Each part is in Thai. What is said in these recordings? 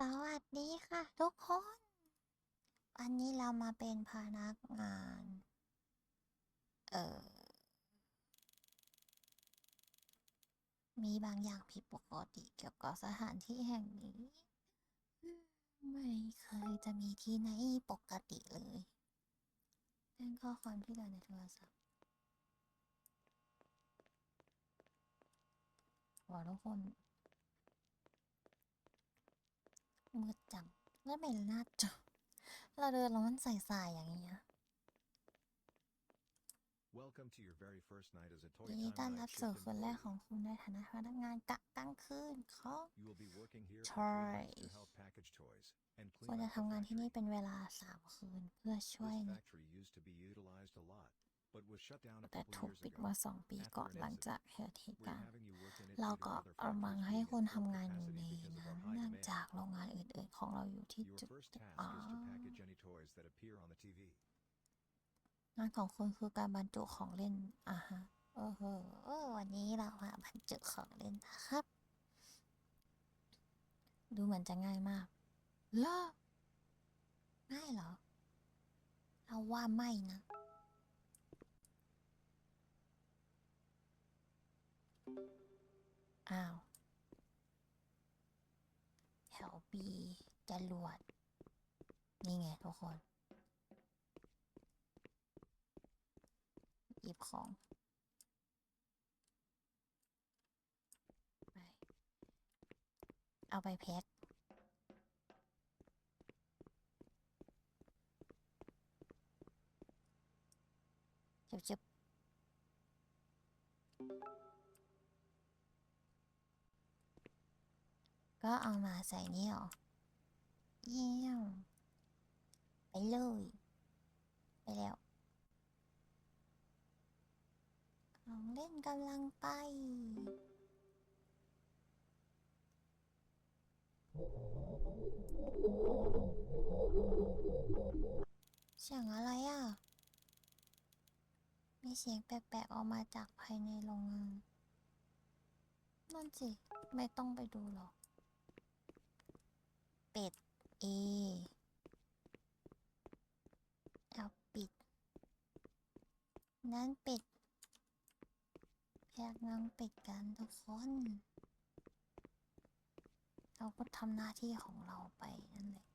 สวัสดีค่ะ ทุกคน วันนี้เรามาเป็นพนักงาน เออ มีบางอย่างผิดปกติเกี่ยวกับสถานที่แห่งนี้ ไม่เคยจะมีที่ไหนปกติเลยเล่นข้อความที่เหลือในโทรศัพท์ว้าทุกคน มืดจัง แล้วเป็นหน้าจอเราเดินแล้วมันใส่ๆอย่างเงี้ย Welcome to your very first night as a ยินดี Toyota ต้อนรับ night สู่ shift คืนแรกของ employee. คุณในฐานะพนักงานกะกลางคืนของ You will be working here for ใช่ three months to help package toys and คุณ clean จะ up the ทำงานที่นี่ factory. เป็นเวลาสามคืนเพื่อช่วย This ใน factory used to be utilized a lot, but was shut down a แต่ couple ถูก years ปิด ago. มาสองปี after ก่อน an หลัง incident. จากเหตุเหตุ We're การณ์ having you work in it เรา due to ก็ other เอามัง factories ให้ being คุณ at full ทำงานอยู่ capacity ใน because of นั้น our high เนื่อง demand. จากโรงงานอื่นๆ ของเราอยู่ที่ Your จุด first task อ๋อ is to package any toys that appear on the TV. งานของคุณคือการบรรจุของเล่นอะฮะโอ้โหวันนี้เรามาบรรจุของเล่นนะครับ ดูเหมือนจะง่ายมากเหรอง่ายเหรอ เราว่าไม่นะ อ้าว แถวบีจรวด นี่ไงทุกคน หยิบของไปเอาไปแพ็คจุบจุบ ก็เอามาใส่นี่หรอ เยี่ยม ไปเลย ไปแล้วของเล่นกำลังไปเสียงอะไรอะ มีเสียงแปลกๆออกมาจากภายในโรงงานนั่นสิ ไม่ต้องไปดูหรอก เป็ดเอเอาปิด นั้นเป็ดแพกนางเป็ดกันทุกคน เราก็ทำหน้าที่ของเราไปนั่นแหละ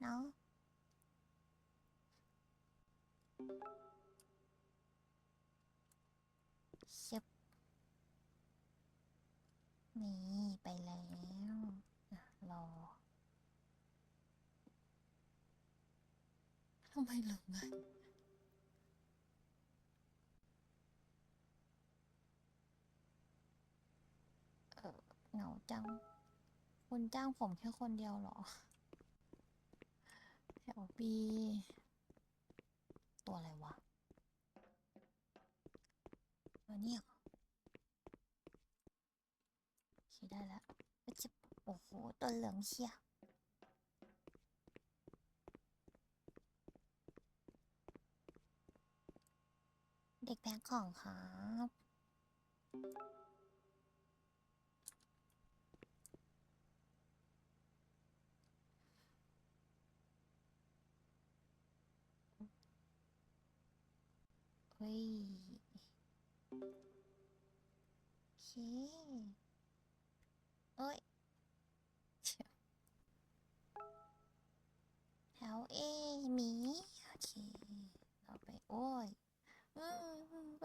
เนาะชิบนี่ ไปแล้วรอ ทำไมหลืองไงเออเหงาจัง คุณจ้างผมแค่คนเดียวเหรอ แถวปี ตัวอะไรวะตัวนี้เหรอโอเคได้แล้วจะโอ้โห ตัวเหลืองเชียเด็ก แพ็คของครับ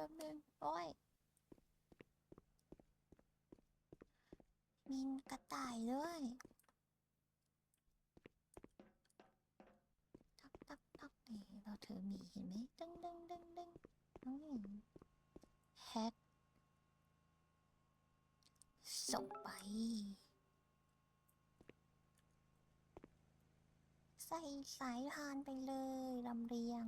ป๊บนึงโอ้ย มีกระต่ายด้วย ตักตักตักนี่เราถือหมีเห็นไหมดึงดึงดึงดึงน้องหญิงแฮกส่งไป ใส่สายพานไปเลยลำเรียง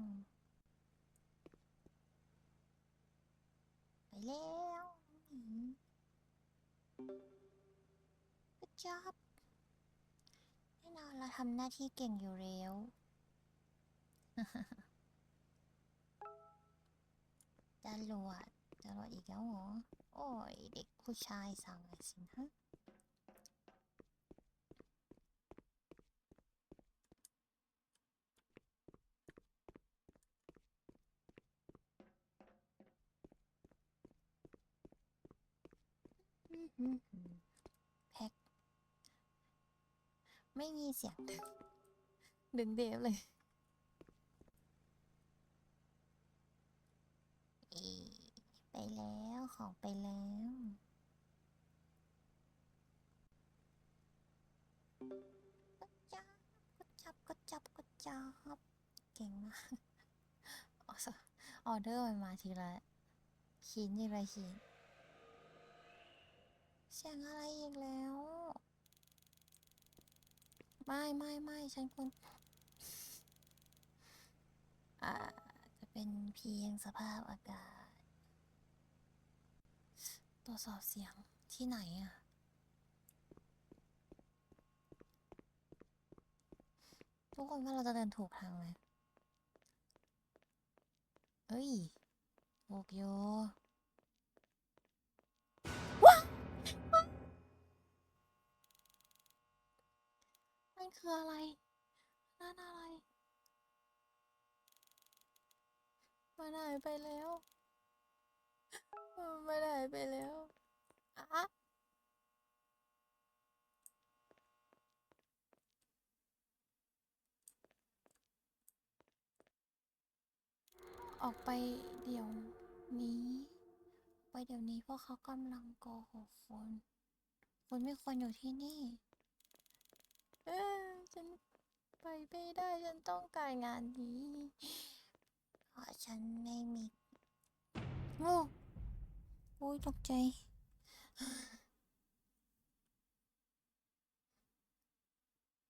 ไป แล้วน้องหญิง Good job แน่นอนเราทำหน้าที่เก่งอยู่แล้ว จรวดจรวดอีกแล้วเหรอ โอ้ย เด็กผู้ชายสั่งอะไรสินะ แพ็คไม่มีเสียงดึงดึงเดฟเลยไปแล้วของไปแล้วกดจับกดจับกดจับกดจับเก่งมากออสออเดอร์มันมาทีละชิ้นทีละชิ้น เสียงอะไรอีกแล้ว ไม่ไม่ไม่ฉันควรอ่าจะเป็นเพียงสภาพอากาศ ตรวจสอบเสียงที่ไหนอะ ทุกคนว่าเราจะเดินถูกทางไหมเอ้ยถูกอยู่ นคืออะไร นั่นอะไร มันหายไปแล้ว มันหายไปแล้วอะออกไปเดี๋ยวนี้ ไปเดี๋ยวนี้เพราะเขากำลังโกหกคนคุณไม่ควรอยู่ที่นี่ เออฉันไปไม่ได้ฉันต้องการงานนี้เพราะฉันไม่มีโอ้โอ้ยตกใจ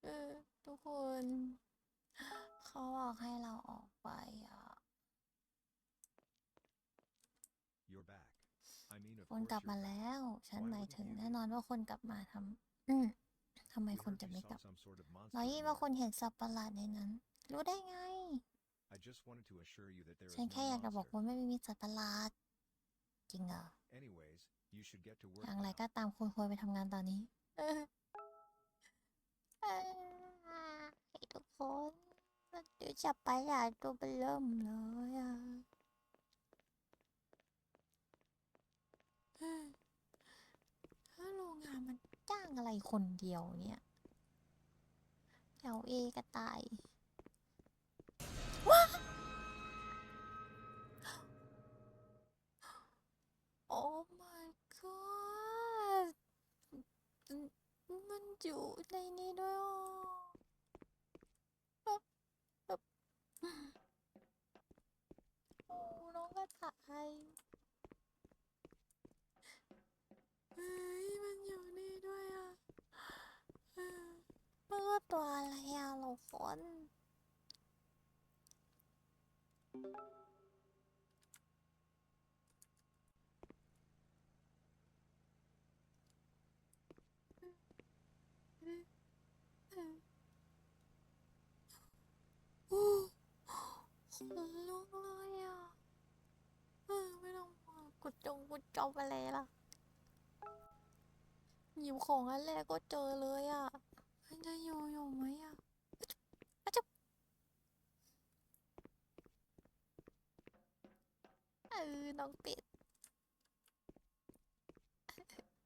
เออ ทุกคน เขาบอกให้เราออกไปอะ You're back. I mean, of คน course กลับ you're มา back. แล้ว ฉัน Why หมาย wouldn't ถึง you? แน่นอนว่าคนกลับมาทำอืม ทำไม We คน heard จะ you ไม่ saw กลับ some sort of monster เรา in ยิ่ง there. ว่าคนเห็นสัตว์ประหลาดในนั้น รู้ได้ไง I just wanted to assure you that there is ฉัน no แค่อยากจะบอก monster. ว่าไม่มีสัตว์ประหลาด จริงเหรอ Anyways, you should get to อ work ย่างไร now. ก็ตามคุณควรไปทำงานตอนนี้เออเออให้ทุกคนมันเดี๋ยวจะไปหลาดตัวเบลเริ่มเลยอะเฮ้ยถ้าโรงงานมัน จ้างอะไรคนเดียวเนี่ยแถวเอกระต่ายว้าโอ้ my god มันอยู่ในนี้ด้วยอะแบบแบบโอ้น้องกระต่ายเฮ้ย มันอยู่นี่ด้วยอะเออมันก็ตัวอะไรอะเราฝน โอ้ขน ลุกเลยอะเออไม่ต้องห่วกุดจงกุดจบอะไรล่ะหยิบของอันแรกก็เจอเลยอะมันจะอยู่อยู่ไหมอะอะจุ๊บเออน้องเป็ด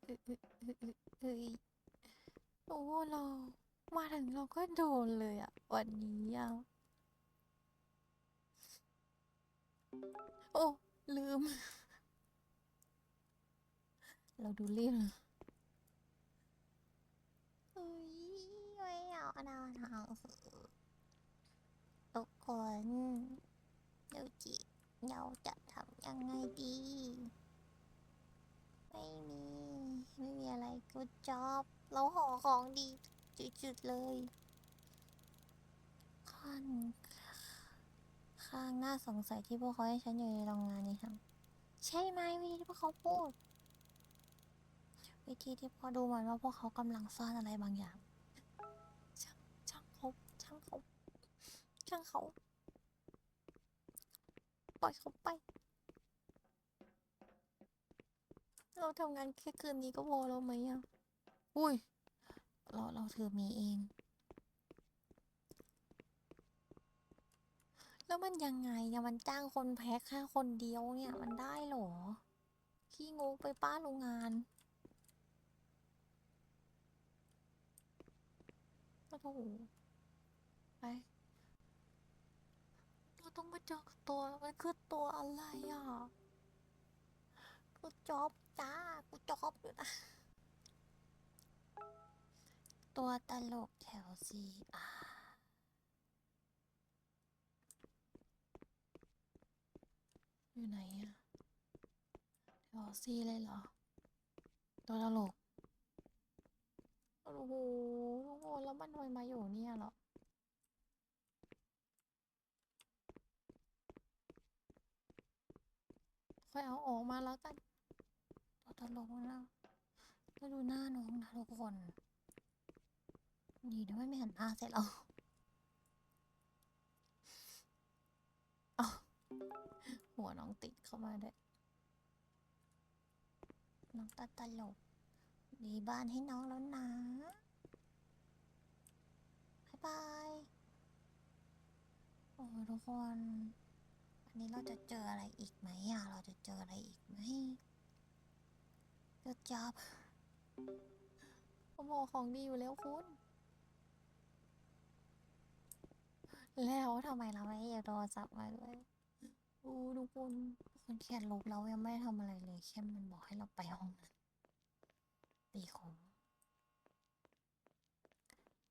เอ้ยเอ้ยโอ้เรามาถึงเราก็โดนเลยอะ วันนี้อะ โอ้ ลืม เราดูรีบเลยเฮ้ยไม่เอานอนทางทุกคนเดี๋ยวจิเราจะทำยังไงดี ไม่มี ไม่มีอะไรกูจอบ เราห่อของดีจุดๆเลยค่อน ข้างน่าสงสัยที่พวกเขาให้ฉันอยู่ในโรงงานนี้ทำใช่ไหมวิธีที่พวกเขาพูด วิธีที่พอดูเหมือนว่าพวกเขากำลังซ่อนอะไรบางอย่าง ช่างช่างเขาช่างเขาช่างเขาปล่อยเขาไป เราทำงานแค่คืนนี้ก็พอแล้วไหมอะ อุ้ย เราเราถือมีเอง แล้วมันยังไงเนี่ยมันจ้างคนแพ็คแค่คนเดียวเนี่ย มันได้หรอ ขี้งูไปป้าโรงงานโอ้โหไปเราต้องมาเจอกับตัว มันคือตัวอะไรอะกูจอบจ้ากูจอบอยู่นะ ตัวตลกแถวซีอา อยู่ไหนอะแถวซีเลยเหรอ ตัวตลก โอ้โหทุกคนแล้วมันทำไมมาอยู่เนี่ยเหรอค่อยเอาออกมาแล้วกันตัวตลกนะก็ดูหน้าน้องนะทุกคนนี่เดี๋ยไม่มีหันหน้าใส่เราเอา หัวน้องติดเข้ามาด้วยน้องตาตลกมีบ้านให้น้องแล้วนะบายบาย โอ้ยทุกคน อันนี้เราจะเจออะไรอีกไหมอะ เราจะเจออะไรอีกไหมเจอจับโอ้ของดีอยู่แล้วคุณ แล้วทำไมเราไม่เอาโทรศัพท์มาด้วย โอ้ทุกคนคนเขียนลบเรายังไม่ได้ทำอะไรเลยแค่มันบอกให้เราไปห้องนั้นตีคง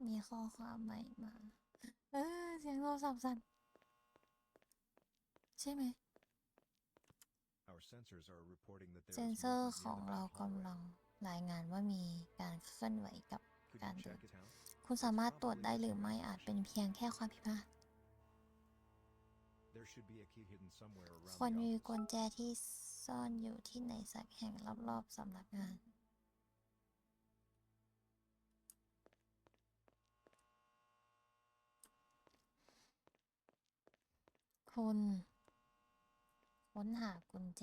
มีข้อความใหม่มา เออ เสียงโทรศัพท์สั่นใช่ไหม Our sensors are reporting that there เซ is นเซอร์ movement ของ near the เรา back กำลั hallway. งรายงานว่ามีการเคลื่อนไหวกับ Could การ you เดิน check it out? คุณสามารถตรวจได้หรือไม่อาจเป็นเพียงแค่ความผิดพลาด There should be a key hidden somewhere around ควร the มี office. กุญแจที่ซ่อนอยู่ที่ไหนสักแห่งรอบๆสำนักงาน คุณ ค้นหากุญแจ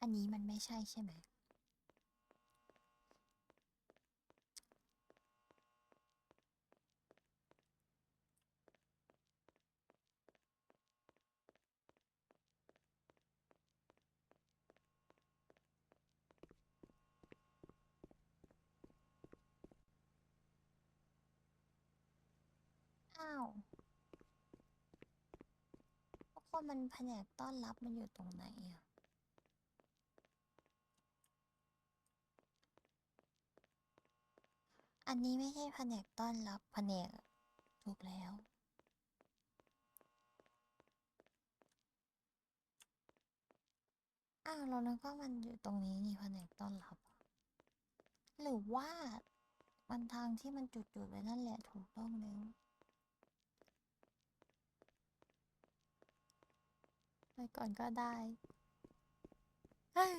อันนี้มันไม่ใช่ใช่ไหม อ้าวทุก คนมันแผนกต้อนรับมันอยู่ตรงไหนอะอันนี้ไม่ใช่แผนกต้อนรับแผนกถูกแล้ว อ้าวเรานึกว่ามันอยู่ตรงนี้นี่แผนกต้อนรับ หรือว่ามันทางที่มันจุดๆไว้นั่นแหละถูกต้องแล้ว ไปก่อนก็ได้เฮ้ย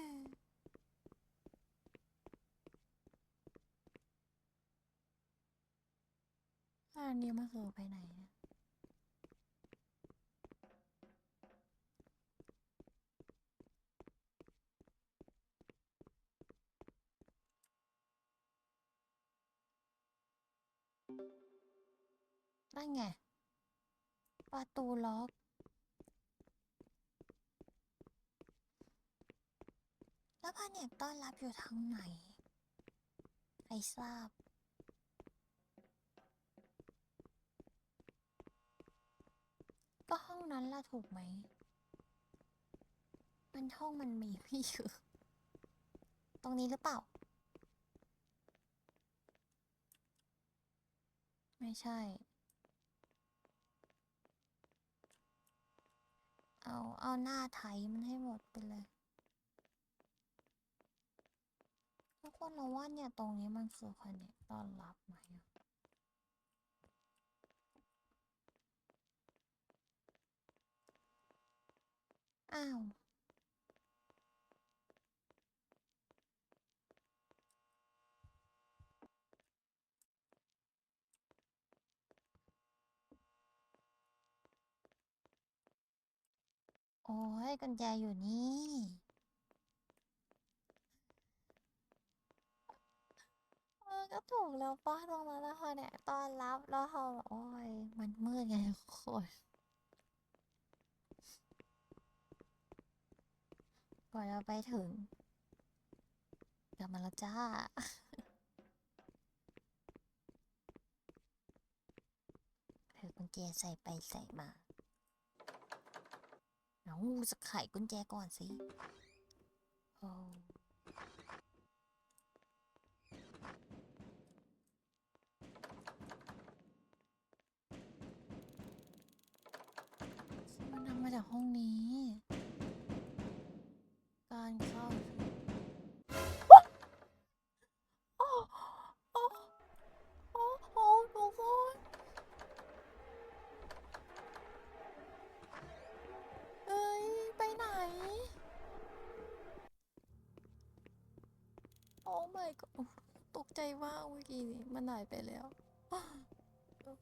อันนี้มันคือไปไหนเนี่ยนั่นไง ประตูล็อก แล้วแผนกต้ อยู่ทางไหนใครทราบ ก็ห้องนั้นล่ะถูกไหม มันห้องมันมีไม่เยอะตรงนี้หรือเปล่า ไม่ใช่ เอา เอาหน้าไถมันให้หมดไปเลย ทุก คนเราว่าเนี่ยตรงนี้มันคือแผนกต้อนรับไหมอะอ้าว โอ้ยกุญแจอยู่นี่ ออก็ถูกแล้วป้าตรงนั้นนะคะเนี่ยตอนรับแล้วเขาบอโอ้ยมันมืดไงทุกคนกว่าจะไปถึงกลับมาแล้วจ้าถือกุญแจใส่ไปใส่มาเอาจะไขกุญแจก่อนสิโอ้าเมื่อกี้นี้มันหายไปแล้ว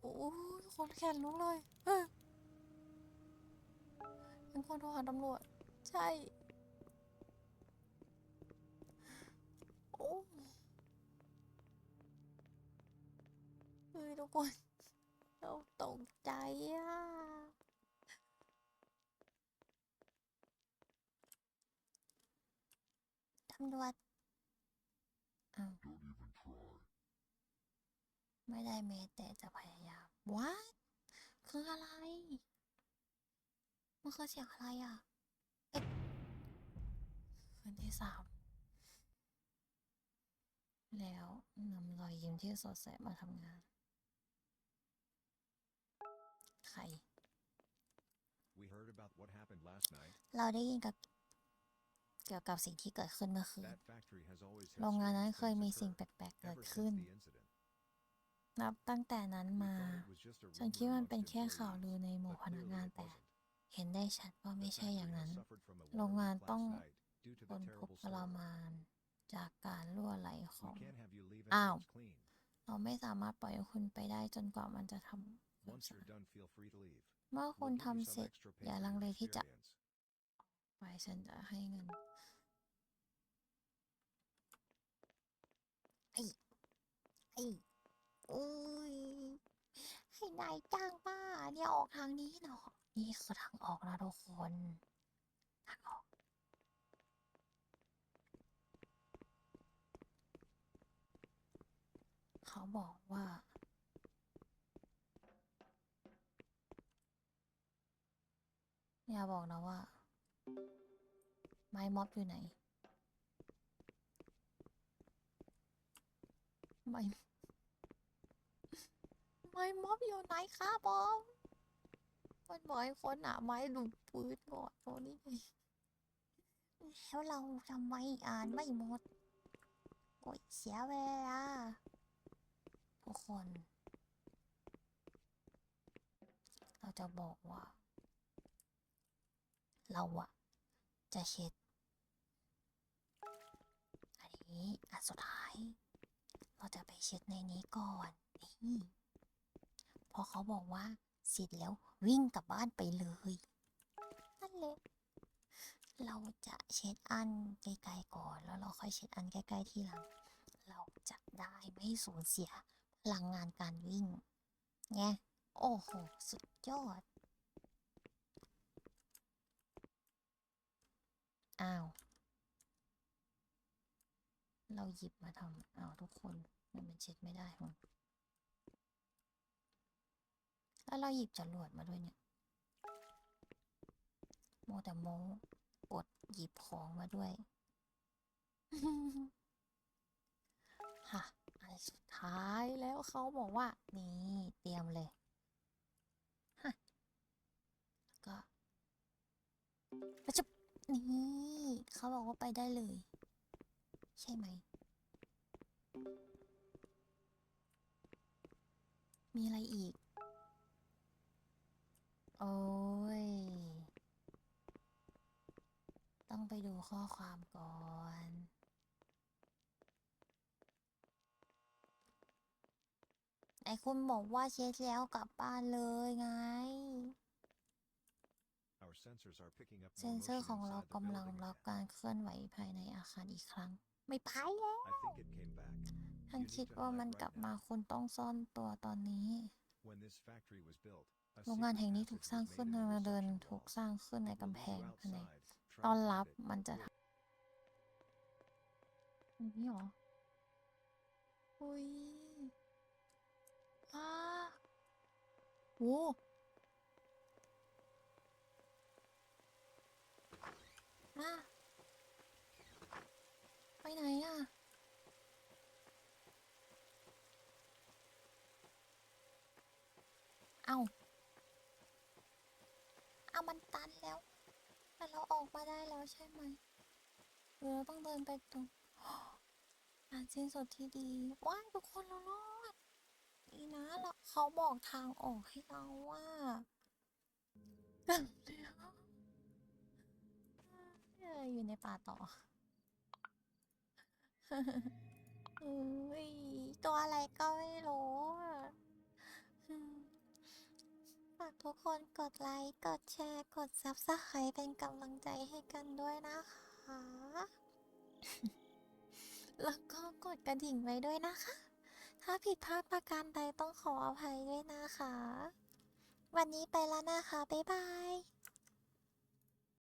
โอ้ยคนแขนลุกเลยเฮ้ยเป็นคนโทรหาตำรวจ ใช่ โอ้เฮ้ยทุกคนเราตกใจอะตำรวจอ้าว ไม่ได้แม้แต่จะพยายาม What คืออะไร มันคือเสียงอะไรอะ เอ๊ะคืนที่สาม แล้วนำรอยยิ้มที่สดใสมาทำงาน ใคร We heard about what happened last night. เราได้ยินกับเกี่ยวกับสิ่งที่เกิดขึ้นเมื่อคืน That factory has always had โรงงานนั้น strange เคย things มีสิ่ง occur แปลกๆเกิด ever ขึ้น since the incident. นับตั้งแต่นั้น We มา thought it was just a ฉัน rumor คิดว่ามัน amongst เป็นแค่ข่าว employees, ลือในหมู่ but พนัก clearly งาน it แต่ wasn't. เห็นได้ชัดว่า The ไม่ใช่อย่าง factory นั้น has suffered from a โรงงาน world-class ต้อง site due to ท the นทุก terrible ข์ทร storm. มานจากการรั่วไหลข We อง can't have you leave Ow. until it's clean. เราไม่สามารถปล่อยให้คุณไปได้จนกว่ามันจะทำความ Once สะ you're อาด done, feel free to leave. เมื่อคุณ We'll give you ทำ some เสร็จ extra pay อย่า for ลัง your เลที่จะ experience. ไปฉันจะให้เงินไอ้ไอ้ อุ้ยให้นายจ้างป้าเนี่ยออกทางนี้เนาะนี่คือทางออกนะทุกคนทางออกเขาบอกว่า อย่าบอกนะว่า ไม้ม็อบอยู่ไหน ไม้ ไม้ม็อบอยู่ไหนครับผมมันบอกให้คนหาไม้ดูดปืนก่อนโอ้นี่แล้วเราทำไมอ่านไม่หมดโอ้ยเสียเวลาทุกคน เราจะบอกว่า เราอะจะเช็ดอันนี้อันสุดท้าย เราจะไปเช็ดในนี้ก่อนนี่ พอเขาบอกว่าเสร็จแล้ววิ่งกลับบ้านไปเลยนั่นแหละเราจะเช็ดอันไกลๆก่อน แล้วเราค่อยเช็ดอันใกล้ๆที่หลัง เราจะได้ไม่สูญเสียพลังงานการวิ่งไงโอ้โห สุดยอด อ้าว เราหยิบมาทำอ้าวทุกคน มันเช็ดไม่ได้หรอ แล้วเราหยิบจรวดมาด้วยเนี่ย โมแต่โมกดหยิบของมาด้วย ค่ะอันสุดท้ายแล้วเขาบอกว่า นี่เตรียมเลยฮะแล้วก็แล้วจะนี่เขาบอกว่าไปได้เลย ใช่ไหม มีอะไรอีก โอ้ย ต้องไปดูข้อความก่อน ไอ้คุณบอกว่าเช็ดแล้วกลับบ้านเลยไง Our sensors are picking up เซ more นเซอร์ motion ของเรา inside the กำลัง building รับ again. การเคลื่อนไหวภายในอาคารอีกครั้ง ไม่ไปแล้ว I think it came back. ฉัน You need คิด to ว่า hide มัน right กลับ now. มาคุณต้องซ่อนตัวตอนนี้ When this factory was built, a โรงงาน secret แห่งนี้ถูก passage สร้าง was ขึ้น made ใน in the มาเดิน reception ถูก wall. สร้างขึ้นใน We'll กำแพ leave ง you ภายใน outside. Try ต้อน to รับ find it. มันจะ We'll- อย่างนี้เหรอ อุ้ยอ้าโอ้มาไปไหนอะ เอาเอามันตันแล้ว แต่เราออกมาได้แล้วใช่ไหมหรือเราต้องเดินไปตรงการสิ้นสุดที่ดีว้ายทุกคนเรารอดดีนะแล้วเขาบอกทางออกให้เราว่าเดี๋ยวเอออยู่ในป่าต่อเอ้ยตัวอะไรก็ไม่รู้อะ ฝากทุกคนกดไลค์ กดแชร์ กด Subscribe เป็นกำลังใจให้กันด้วยนะคะ แล้วก็กดกระดิ่งไว้ด้วยนะคะ ถ้าผิดพลาดประการใดต้องขออภัยด้วยนะคะ วันนี้ไปแล้วนะคะ บ๊ายบาย